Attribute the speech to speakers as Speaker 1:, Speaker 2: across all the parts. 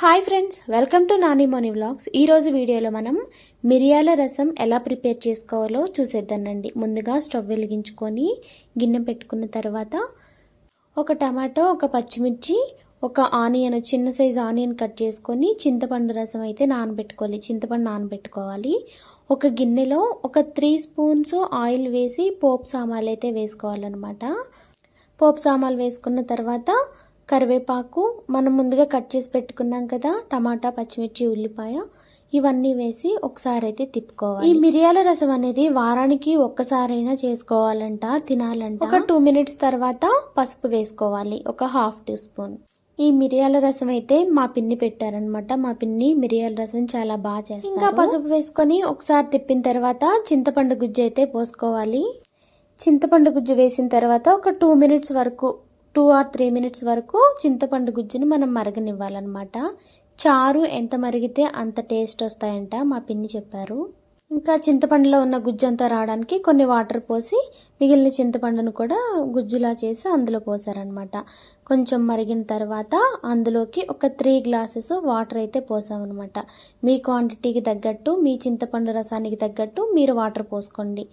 Speaker 1: Hi friends welcome to Nani Moni vlogs. ఈరోజు వీడియోలో మనం మిరియాల రసం ఎలా ప్రిపేర్ చేసుకోవాలో చూసేద్దానండి ముందుగా స్టవ్ వెలిగించుకొని గిన్నె పెట్టుకున్న తర్వాత ఒక టమాటో ఒక పచ్చిమిర్చి ఒక ఆనియన్ చిన్న సైజు ఆనియన్ కట్ చేసుకొని చింతపండు రసం అయితే నానబెట్టుకోవాలి. చింతపండు నానబెట్టుకోవాలి. ఒక గిన్నెలో ఒక త్రీ స్పూన్స్ ఆయిల్ వేసి పోపు సామాన్లు అయితే వేసుకోవాలన్నమాట. పోపు సామాన్లు వేసుకున్న తర్వాత కరివేపాకు మనం ముందుగా కట్ చేసి పెట్టుకున్నాం కదా టమాటా పచ్చిమిర్చి ఉల్లిపాయ ఇవన్నీ వేసి ఒకసారి అయితే తిప్పుకోవాలి. ఈ మిరియాల రసం అనేది వారానికి ఒక్కసారైనా చేసుకోవాలంట తినాలంట. ఒక టూ మినిట్స్ తర్వాత పసుపు వేసుకోవాలి ఒక హాఫ్ టీ స్పూన్. ఈ మిరియాల రసం అయితే మా పిన్ని పెట్టారనమాట మా పిన్ని మిరియాల రసం చాలా బాగా చేస్తారు. ఇంకా పసుపు వేసుకొని ఒకసారి తిప్పిన తర్వాత చింతపండు గుజ్జు అయితే పోసుకోవాలి. చింతపండు గుజ్జు వేసిన తర్వాత ఒక టూ మినిట్స్ వరకు టూ ఆర్ త్రీ మినిట్స్ వరకు చింతపండు గుజ్జుని మనం మరగనివ్వాలన్నమాట. చారు ఎంత మరిగితే అంత టేస్ట్ వస్తాయంట మా పిన్ని చెప్పారు. ఇంకా చింతపండులో ఉన్న గుజ్జు అంతా రావడానికి కొన్ని వాటర్ పోసి మిగిలిన చింతపండును కూడా గుజ్జులా చేసి అందులో పోసారనమాట కొంచెం మరిగిన తర్వాత అందులోకి ఒక త్రీ గ్లాసెస్ వాటర్ అయితే పోసామన్నమాట. మీ క్వాంటిటీకి తగ్గట్టు మీ చింతపండు రసానికి తగ్గట్టు మీరు వాటర్ పోసుకోండి.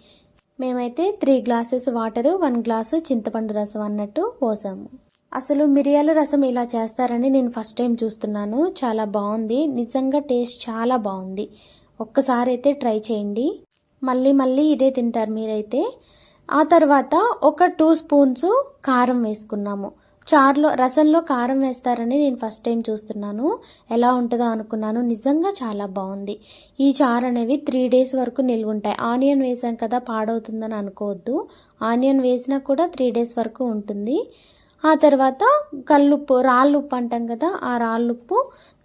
Speaker 1: మేమైతే three glasses water one glass చింతపండు రసం అన్నట్టు పోసాము. అసలు మిరియాల రసం ఇలా చేస్తారని నేను ఫస్ట్ టైం చూస్తున్నాను. చాలా బాగుంది. నిజంగా టేస్ట్ చాలా బాగుంది. ఒక్కసారి అయితే ట్రై చేయండి. మళ్ళీ మళ్ళీ ఇదే తింటారు మీరైతే. ఆ తర్వాత ఒక టూ స్పూన్స్ కారం వేసుకున్నాము. చారులో రసంలో కారం వేస్తారని నేను ఫస్ట్ టైం చూస్తున్నాను. ఎలా ఉంటుందో అనుకున్నాను. నిజంగా చాలా బాగుంది. ఈ చారు అనేవి త్రీ డేస్ వరకు నిల్వ ఉంటాయి ఆనియన్ వేసాం కదా పాడవుతుందని అనుకోవద్దు. ఆనియన్ వేసినా కూడా త్రీ డేస్ వరకు ఉంటుంది. ఆ తర్వాత కల్లుప్పు రాళ్ళుప్పు అంటాం కదా ఆ రాళ్ళుప్పు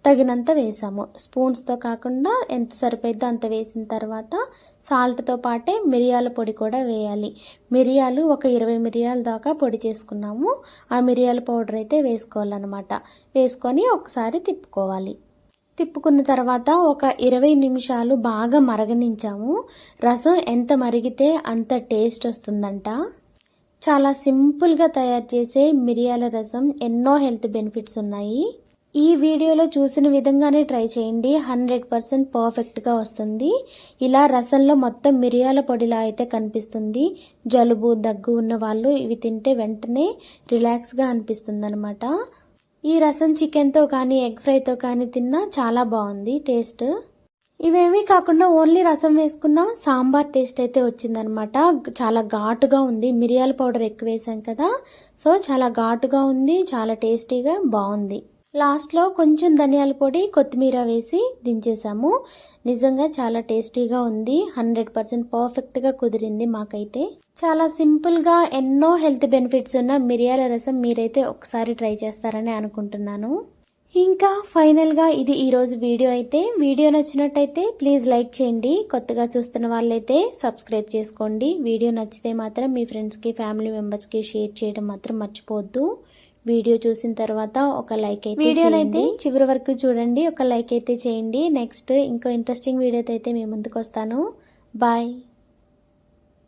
Speaker 1: తగినంత వేసాము. స్పూన్స్తో కాకుండా ఎంత సరిపోయిద్దో అంత వేసిన తర్వాత సాల్ట్తో పాటే మిరియాల పొడి కూడా వేయాలి. మిరియాలు ఒక ఇరవై మిరియాల దాకా పొడి చేసుకున్నాము. ఆ మిరియాల పౌడర్ అయితే వేసుకోవాలన్నమాట. వేసుకొని ఒకసారి తిప్పుకోవాలి. తిప్పుకున్న తర్వాత ఒక ఇరవై నిమిషాలు బాగా మరగనించాము. రసం ఎంత మరిగితే అంత టేస్ట్ వస్తుందంట. చాలా సింపుల్గా తయారు చేసే మిరియాల రసం ఎన్నో హెల్త్ బెనిఫిట్స్ ఉన్నాయి. ఈ వీడియోలో చూసిన విధంగానే ట్రై చేయండి. హండ్రెడ్ పర్సెంట్ పర్ఫెక్ట్గా వస్తుంది. ఇలా రసంలో మొత్తం మిరియాల పొడిలా అయితే కనిపిస్తుంది. జలుబు దగ్గు ఉన్న వాళ్ళు ఇవి తింటే వెంటనే రిలాక్స్గా అనిపిస్తుంది అనమాట ఈ రసం చికెన్తో కానీ ఎగ్ ఫ్రైతో కానీ తిన్నా చాలా బాగుంది. టేస్ట్ ఇవేమీ కాకుండా ఓన్లీ రసం వేసుకున్న సాంబార్ టేస్ట్ అయితే వచ్చిందనమాట. చాలా ఘాటుగా ఉంది. మిరియాల పౌడర్ ఎక్కువ వేసాం కదా. సో చాలా ఘాటుగా ఉంది. చాలా టేస్టీగా బాగుంది. లాస్ట్లో కొంచెం ధనియాల పొడి కొత్తిమీర వేసి దించేసాము. నిజంగా చాలా టేస్టీగా ఉంది. హండ్రెడ్ పర్సెంట్ పర్ఫెక్ట్గా కుదిరింది మాకైతే. చాలా సింపుల్గా ఎన్నో హెల్త్ బెనిఫిట్స్ ఉన్న మిరియాల రసం మీరైతే ఒకసారి ట్రై చేస్తారని అనుకుంటున్నాను. ఇంకా ఫైనల్గా ఇది ఈరోజు వీడియో అయితే. వీడియో నచ్చినట్టయితే ప్లీజ్ లైక్ చేయండి. కొత్తగా చూస్తున్న వాళ్ళైతే సబ్స్క్రైబ్ చేసుకోండి. వీడియో నచ్చితే మాత్రం మీ ఫ్రెండ్స్కి ఫ్యామిలీ మెంబర్స్కి షేర్ చేయడం మాత్రం మర్చిపోవద్దు. వీడియో చూసిన తర్వాత ఒక లైక్ అయితే వీడియోనైతే చివరి వరకు చూడండి. ఒక లైక్ అయితే చేయండి. నెక్స్ట్ ఇంకో ఇంట్రెస్టింగ్ వీడియోతో అయితే మీ ముందుకు వస్తాను. బాయ్.